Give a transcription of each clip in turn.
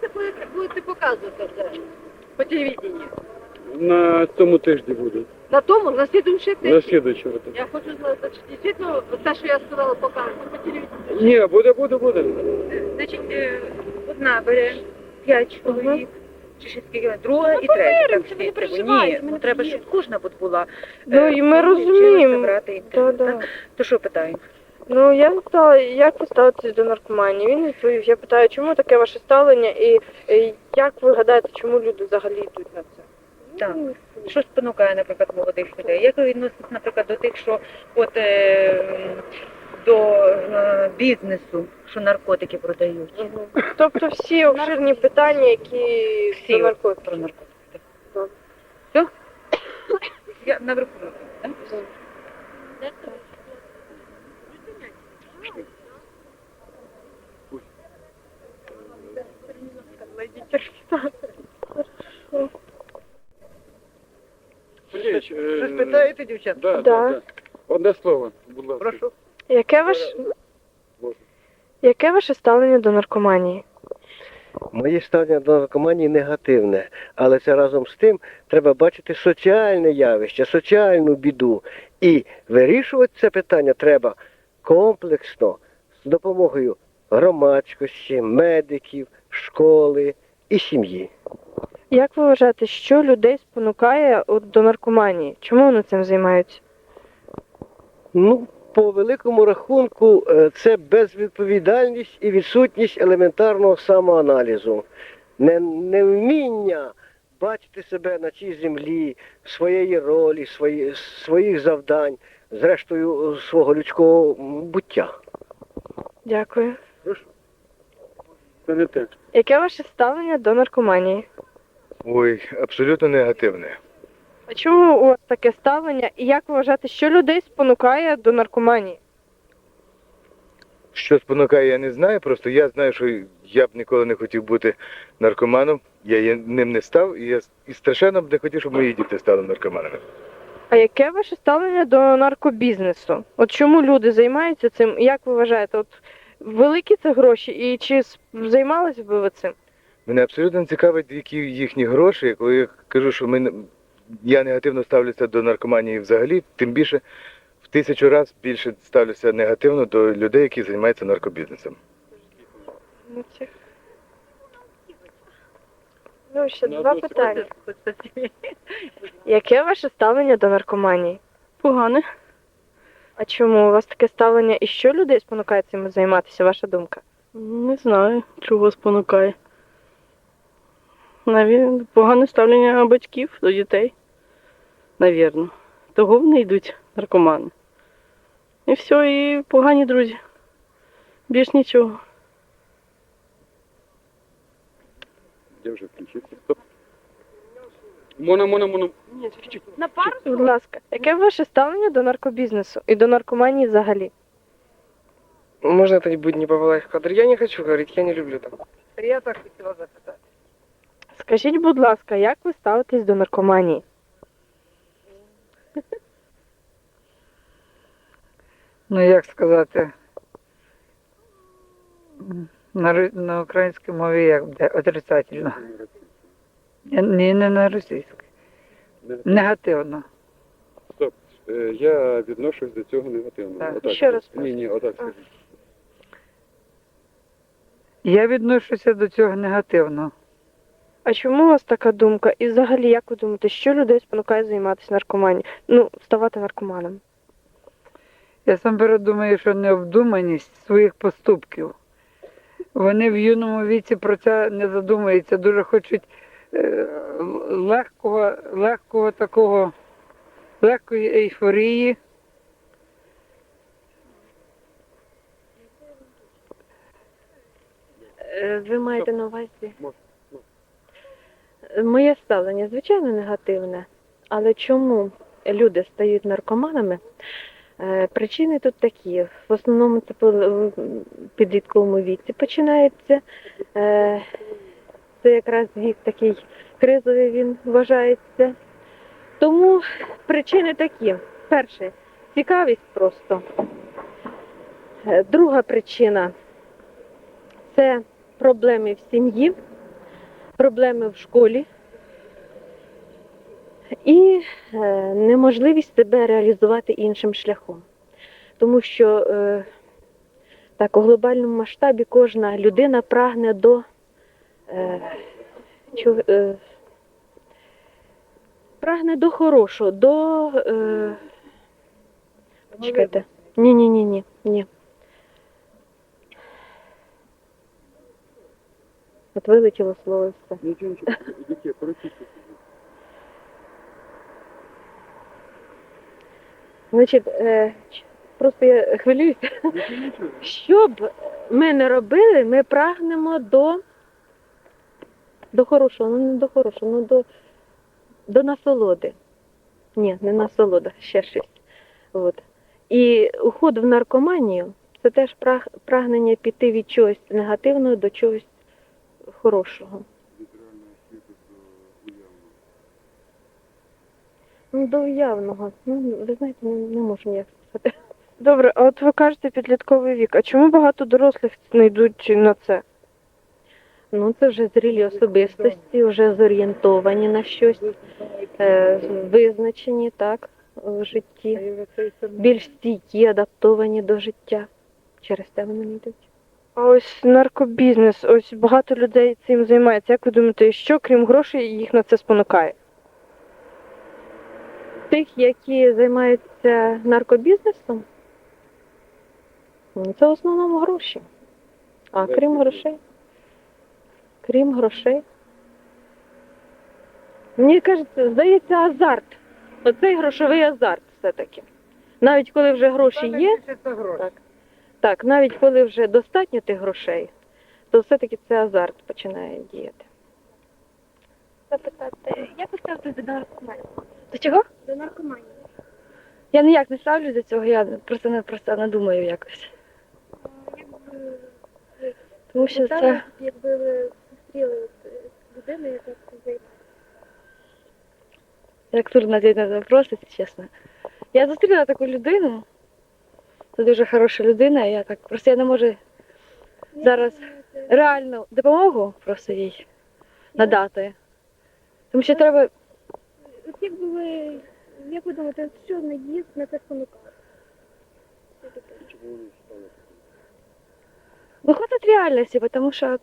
це будете, будете показувати це по телевіденню? На цьому тижні буде. На тому, на слідуючий На тиждень. слідуючого. Я хочу знати, чи дійсно те, що я сказала, показувати по телевізору. Ні, буде, буде, буде. Значить, е, одна бере п'ять чоловік, чи ще скільки, друга і третя. Так, ви не всі треба. переживайте, Ні, ми ну не треба, щоб кожна тут була. Ну, е, і ми розуміємо. брати інтернет, Да-да. То що питаємо? Ну я питала, як ви ставитесь до наркоманії? Він відповів, я питаю, чому таке ваше ставлення, і, і як ви гадаєте, чому люди взагалі йдуть на це? Так. Що спонукає, наприклад, молодих людей? Як ви відноситесь, наприклад, до тих, що от е, до е, бізнесу, що наркотики продають? мгм. Тобто всі обширні питання, які Всі до от наркотиків. про наркотики. Так. Все? Я наверху. так? Сергійович, е, Щось питаєте? Да, Да. да, да. Одне слово, будь ласка. Прошу. Яке ваш Боже. яке ваше ставлення до наркоманії? Моє ставлення до наркоманії негативне, але це разом з тим треба бачити соціальне явище, соціальну біду. І вирішувати це питання треба комплексно з допомогою громадськості, медиків, школи і сім'ї. Як ви вважаєте, що людей спонукає от, до наркоманії? Чому вони цим займаються? Ну, по великому рахунку, е, це безвідповідальність і відсутність елементарного самоаналізу, Не- невміння бачити себе на цій землі, своєї ролі, свої, своїх завдань, зрештою свого людського м, буття. Дякую. Це не те. Яке ваше ставлення до наркоманії? Ой, абсолютно негативне. А чому у вас таке ставлення? І як ви вважаєте, що людей спонукає до наркоманії? Що спонукає, я не знаю. Просто я знаю, що я б ніколи не хотів бути наркоманом. Я є- ним не став, і я с- і страшенно б не хотів, щоб мої діти стали наркоманами. А яке ваше ставлення до наркобізнесу? От чому люди займаються цим? І Як ви вважаєте, от великі це гроші, і чи с- займалися б ви цим? Мене абсолютно не цікавить, які їхні гроші. Коли я кажу, що ми, я негативно ставлюся до наркоманії взагалі, тим більше в тисячу разів більше ставлюся негативно до людей, які займаються наркобізнесом. Ну, це... Ну, ще Ну, два питання. Яке ваше ставлення до наркоманії? Погане. А чому у вас таке ставлення і що людей спонукає цим займатися, ваша думка? Не знаю, чого спонукає. Навіть погане ставлення батьків до дітей. Навірно. Того вони йдуть наркомани. І все, і погані друзі. Більш нічого. Я вже включився. Стоп. Мона, мона, мона. На пару? Будь ласка, яке ваше ставлення до наркобізнесу і до наркоманії взагалі? Можно это не будет не кадр? Я не хочу говорить, я не люблю там. Я так хотела запитати. Скажіть, будь ласка, як ви ставитесь до наркоманії? ну як сказати, на, на українській мові як буде отрицательно. Ні, не на російській. Негативно. Стоп. Е, Я відношусь до цього негативно. Так. Отак. Ще раз Ні, ні, отак скажіть. Я відношуся до цього негативно. А чому у вас така думка? І взагалі, як ви думаєте, що людей спонукає займатися наркоманією? Ну, ставати наркоманом? Я сам думаю, що необдуманість своїх поступків. Вони в юному віці про це не задумуються, дуже хочуть е, легкого, легкого такого, легкої ейфорії. Е, Ви маєте на увазі? Моє ставлення, звичайно, негативне. Але чому люди стають наркоманами? Е, Причини тут такі. В основному це в підлітковому віці починається. Е, Це якраз вік такий кризовий він вважається. Тому причини такі. Перше, цікавість просто. Е, Друга причина це проблеми в сім'ї. Проблеми в школі і е, неможливість себе реалізувати іншим шляхом. Тому що е, так, у глобальному масштабі кожна людина прагне до е, прагне до хорошого, до. Чекайте. Ні, ні, ні, ні, ні. От вилетіло слово і все. Нічого, нічого. Яке? Прочисти. Значить, е, просто я хвилююся. Що б ми не робили, ми прагнемо до, до хорошого, ну не до хорошого, ну до, до насолоди. Ні, не насолода, ще щось. От. І уход в наркоманію це теж прагнення піти від чогось негативного до чогось хорошого. Ну, до уявного. Ну, ви знаєте, не, не можу ніяк сказати. Добре, а от ви кажете підлітковий вік. А чому багато дорослих не йдуть на це? Ну, це вже зрілі особистості, вже зорієнтовані на щось, е, визначені так, в житті, більш стійкі, адаптовані до життя. Через те вони не йдуть. А ось наркобізнес, ось багато людей цим займається. Як ви думаєте, що крім грошей їх на це спонукає? Тих, які займаються наркобізнесом, ну, це в основному гроші. А крім грошей? Крім грошей. Мені кажеться, здається, азарт. Оцей грошовий азарт все-таки. Навіть коли вже гроші є, так, так, навіть коли вже достатньо тих грошей, то все-таки це азарт починає діяти. Запитати, як ви ставитесь до наркоманії? До чого? До наркоманії. Я ніяк не ставлюсь до цього, я просто не просто не думаю якось. Якби Тому що це якби ви зустріли от, е, людину, яка цим займається. як трудно ответить на якщо чесно. Я зустріла таку людину. Це дуже хороша людина. Я так просто я не можу зараз реальну допомогу просто їй надати. Тому що треба От якби ви, як ви думаєте, от що наїзд на це спонукає? выход от реальности, потому что,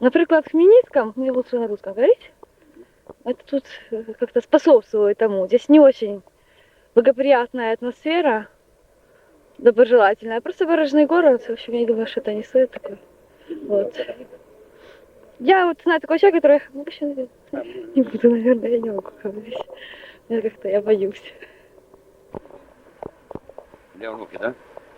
например, в Хмельницком, мне лучше на русском говорить, это тут э, как-то способствует тому. Здесь не очень благоприятная атмосфера, доброжелательная. Просто выраженный город, в общем, я не думаю, что это не стоит такой. Вот. Я вот знаю такого человека, который... ну, вообще, Не буду, наверное, я не могу говорить. Я как-то, я боюсь. Для внуки, да?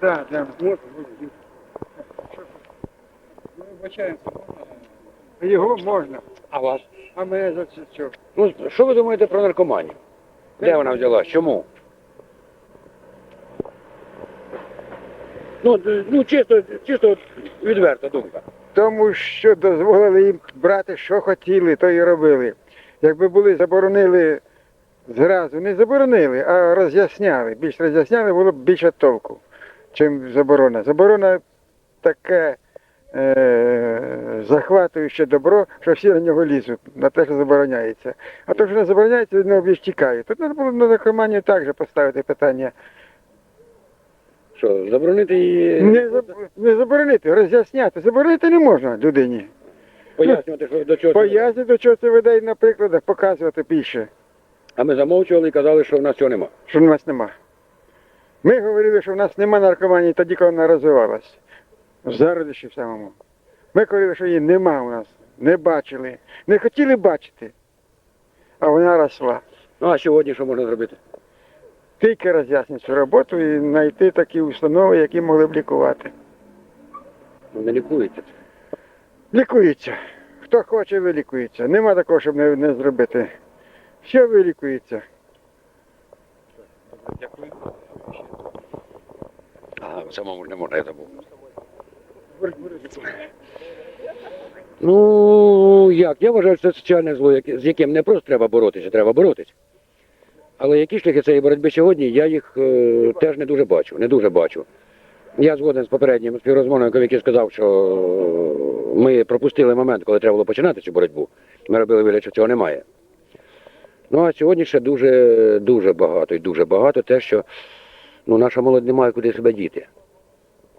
Так, так, можна, можна. Ми вибачаємося, можна? Його можна, А вас? а мене за це що? Ну, що ви думаєте про наркоманію? Де вона взялась? Чому? Ну, ну чисто, чисто відверта думка. Тому що дозволили їм брати, що хотіли, то і робили. Якби були заборонили зразу, не заборонили, а роз'ясняли. Більш роз'ясняли, було б більше толку, чим заборона. Заборона таке е, захватуюче добро, що всі на нього лізуть, на те, що забороняється. А то, що не забороняється, від нього більш тікають. Тут треба було на наркоманію також поставити питання. Що, заборонити її, Не, заб- не заборонити, роз'ясняти. Заборонити не можна людині. пояснювати, що до чого. це веде? Пояснити, до чого це веде, і на прикладах показувати більше, А ми замовчували і казали, що в нас цього нема. що в нас нема. Ми говорили, що в нас нема наркоманії тоді, коли вона розвивалась. В зародиші в самому. Ми говорили, що її нема у нас. Не бачили. Не хотіли бачити. А вона росла. Ну а сьогодні що можна зробити? Тільки роз'яснити цю роботу і знайти такі установи, які могли б лікувати. Ну, не лікується. Лікується. Хто хоче, вилікується. Нема такого, щоб не, не зробити. Все вилікується. А, самому не можна, я забув. Ну, як? Я вважаю, що це соціальне зло, яке- з яким не просто треба боротися, треба боротися. Але які шляхи цієї боротьби сьогодні, я їх е, теж не дуже бачу, не дуже бачу. Я згоден з попереднім співрозмовником, який сказав, що ми пропустили момент, коли треба було починати цю боротьбу. Ми робили вигляд, що цього немає. Ну а сьогодні ще дуже, дуже багато і дуже багато те, що ну, наша молодь не має куди себе діти.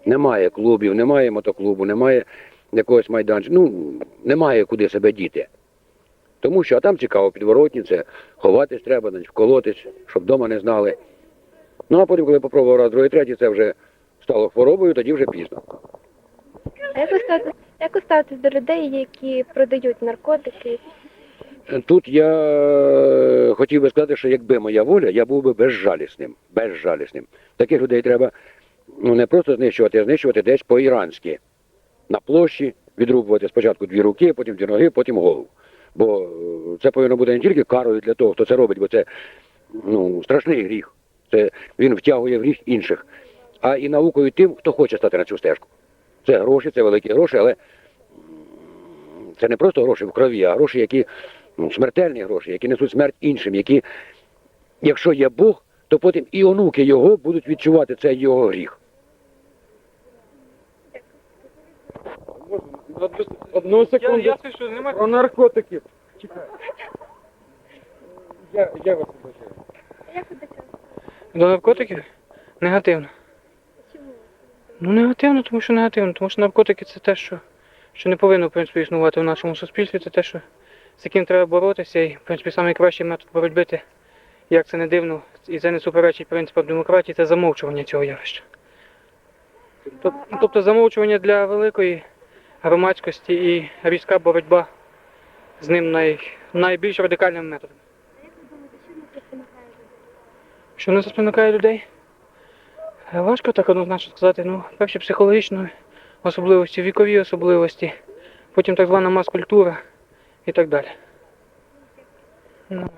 Немає клубів, немає мотоклубу, немає якогось майданчика. Ну, немає куди себе діти. Тому що а там цікаво підворотні, це ховатись треба, вколотись, щоб вдома не знали. Ну а потім, коли попробував раз, другий, третій, це вже стало хворобою, тоді вже пізно. А як ви ставитесь, як ви ставитесь до людей, які продають наркотики? Тут я е, хотів би сказати, що якби моя воля, я був би безжалісним. Безжалісним. Таких людей треба ну, не просто знищувати, а знищувати десь по-іранськи. На площі відрубувати спочатку дві руки, потім дві ноги, потім голову. Бо е, це повинно бути не тільки карою для того, хто це робить, бо це ну, страшний гріх. Це він втягує в гріх інших, а і наукою тим, хто хоче стати на цю стежку. Це гроші, це великі гроші, але це не просто гроші в крові, а гроші, які ну, смертельні гроші, які несуть смерть іншим, які, якщо є Бог, то потім і онуки його будуть відчувати цей його гріх. Одну секунду. Я, я що немає. Про наркотики. Чекай. Я, я вас вибачаю. Як ви до цього? До наркотиків? Негативно. Чому? Ну негативно, тому що негативно, тому що наркотики це те, що, що не повинно в принципі, існувати в нашому суспільстві, це те, що, з яким треба боротися, і в принципі найкращий метод боротьби, це, як це не дивно, і це не суперечить принципам демократії, це замовчування цього явища. Тобто замовчування для великої громадськості і різка боротьба з ним най, найбільш радикальним методом. А як ви думаєте, Що не спонукає людей? Е, Важко так однозначно сказати. Ну, перші психологічні особливості, вікові особливості, потім так звана мас-культура і так далі. Ну,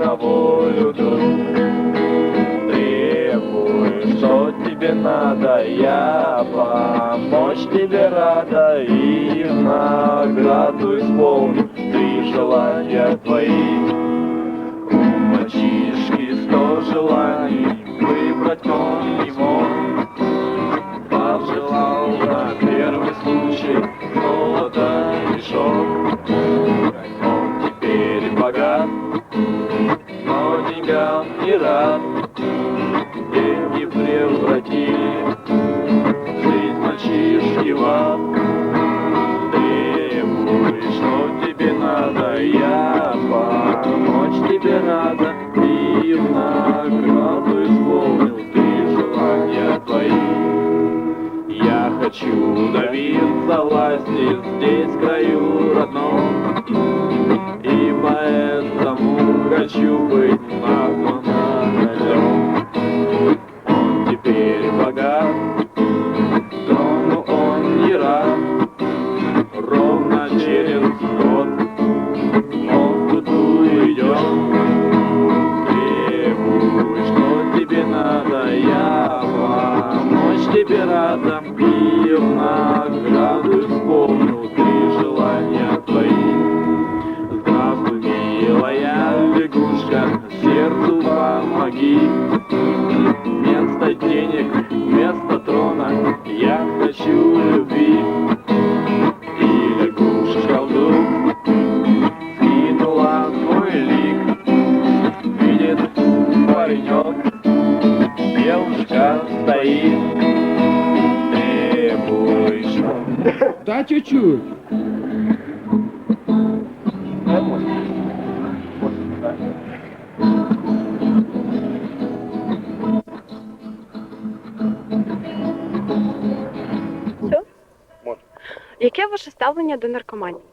на волю, друг. Требуешь, что тебе надо Я помочь тебе рада И награду исполню. Три желания твои хочу добиться власти здесь, краю родном. И поэтому хочу быть чуть-чуть. Яке ваше ставлення до наркоманії?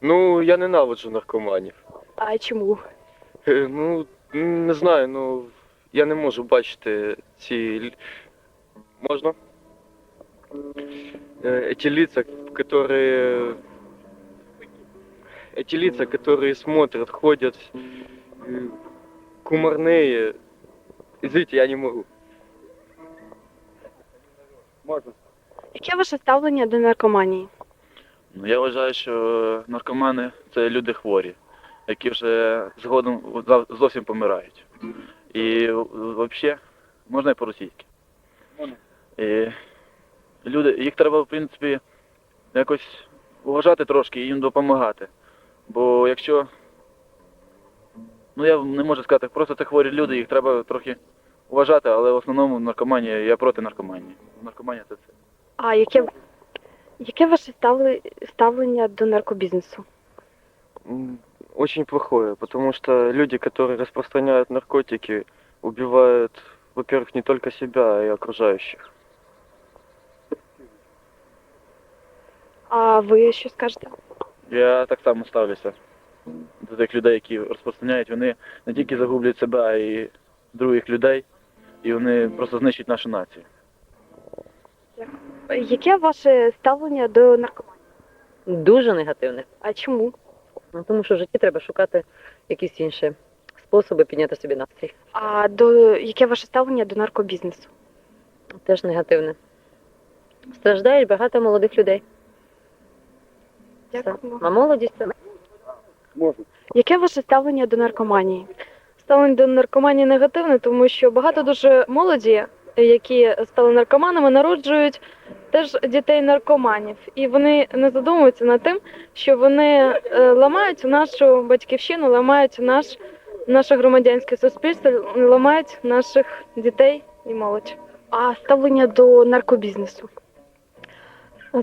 Ну, я ненавиджу наркоманів. А чому? Е, Ну, не знаю, ну я не можу бачити ці. л- Можна? Е, Ці лица, которые эти лица, которые смотрят, ходят, э, кумарные. Извините, я не могу. Яке ваше ставлення до наркоманії? Ну, я вважаю, що наркомани це люди хворі, які вже згодом зав- зовсім помирають. І взагалі, можна і по-російськи. І люди, їх треба, в принципі, якось вважати трошки і їм допомагати. Бо якщо. Ну я не можу сказати, просто це хворі люди, їх треба трохи вважати, але в основному наркоманія, я проти наркоманії. Наркоманія це це. А яке, яке ваше ставлення до наркобізнесу? Очень плохое, потому что люди, которые распространяют наркотики, убивают, во-первых, не только себя, а и окружающих. А ви що скажете? Я так само ставлюся до тих людей, які розпространяють, вони не тільки загублюють себе, а й других людей, і вони просто знищують нашу націю. Яке ваше ставлення до наркоманії? Дуже негативне. А чому? Ну, тому що в житті треба шукати якісь інші способи підняти собі настрій. А до яке ваше ставлення до наркобізнесу? Теж негативне. Страждають багато молодих людей. Дякую. А молодість це можна. Яке ваше ставлення до наркоманії? Ставлення до наркоманії негативне, тому що багато дуже молоді, які стали наркоманами, народжують теж дітей наркоманів, і вони не задумуються над тим, що вони е, ламають нашу батьківщину, ламають наш наше громадянське суспільство, ламають наших дітей і молодь. А ставлення до наркобізнесу?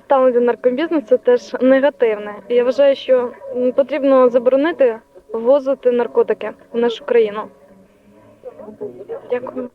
Ставлення до наркобізнесу теж негативне. Я вважаю, що потрібно заборонити ввозити наркотики в нашу країну. Дякую.